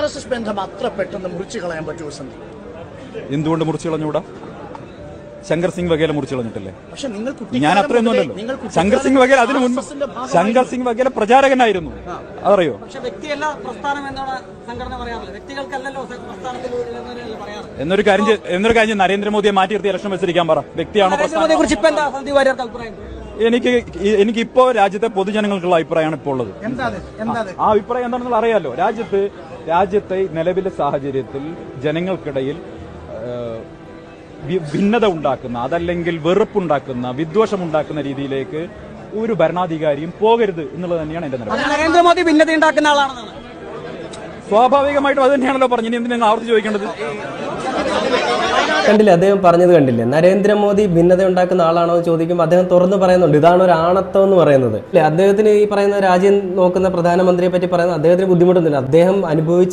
R S S ബന്ധം അത്ര പെട്ടെന്ന് മുറിച്ചു കളയാൻ പറ്റുമോ സന്ധി? എന്തുകൊണ്ട് മുറിച്ചു കളഞ്ഞൂടാ? ശങ്കർ സിംഗ് വഗേല മുറിച്ചു കളഞ്ഞിട്ടില്ലേ? പക്ഷെ നിങ്ങൾ ഞാൻ അത്രയൊന്നും അല്ലല്ലോ. ശങ്കർ സിംഗ് വഗേല അതിനു മുൻപ് ശങ്കർ സിംഗ് വഗേല പ്രചാരകനായിരുന്നു. അതറിയോ? പക്ഷെ വ്യക്തിയല്ല പ്രസ്ഥാനം എന്നാണ് സംഘടന പറയാറില്ല വ്യക്തികൾക്കല്ലല്ലോ സ- പ്രസ്ഥാനത്തിൽ പറയാറ്. എന്നൊരു കാര്യം എന്നൊരു കാര്യം നരേന്ദ്രമോദിയെ മാറ്റി നിർത്തി ഇലക്ഷൻ മത്സരിക്കാൻ പറ. വ്യക്തിയാണോ ഇപ്പൊ അഭിപ്രായം? എനിക്ക് എനിക്കിപ്പോ രാജ്യത്തെ പൊതുജനങ്ങൾക്കുള്ള അഭിപ്രായമാണ് ഇപ്പോൾ ഉള്ളത്. എന്താ അത്? എന്താ അത്? ആ അഭിപ്രായം എന്താണെന്ന് അറിയാലോ. രാജ്യത്ത് രാജ്യത്തെ നിലവിലെ സാഹചര്യത്തിൽ ജനങ്ങൾക്കിടയിൽ ഭിന്നത ഉണ്ടാക്കുന്ന അതല്ലെങ്കിൽ വെറുപ്പുണ്ടാക്കുന്ന വിദ്വേഷമുണ്ടാക്കുന്ന രീതിയിലേക്ക് ഒരു ഭരണാധികാരിയും പോകരുത് എന്നുള്ളത് തന്നെയാണ് എന്റെ നിലപാട്. നരേന്ദ്രമോദി ഭിന്നത ഉണ്ടാക്കുന്ന ആളാണെന്നാണ്. സ്വാഭാവികമായിട്ടും അത് തന്നെയാണല്ലോ പറഞ്ഞു ഇനി എന്തിനാണ് ആവർത്തി ചോദിക്കേണ്ടത്? കണ്ടില്ലേ? അദ്ദേഹം പറഞ്ഞത് കണ്ടില്ലേ? നരേന്ദ്രമോദി ഭിന്നത ഉണ്ടാക്കുന്ന ആളാണോ എന്ന് ചോദിക്കുമ്പോൾ അദ്ദേഹം തുറന്നു പറയുന്നുണ്ട്. ഇതാണ് ഒരു ആണത്വം എന്ന് പറയുന്നത്. അല്ലെ? അദ്ദേഹത്തിന് ഈ പറയുന്ന രാജ്യം നോക്കുന്ന പ്രധാനമന്ത്രിയെ പറ്റി പറയുന്നത് അദ്ദേഹത്തിന് ബുദ്ധിമുട്ടൊന്നുമില്ല. അദ്ദേഹം അനുഭവിച്ച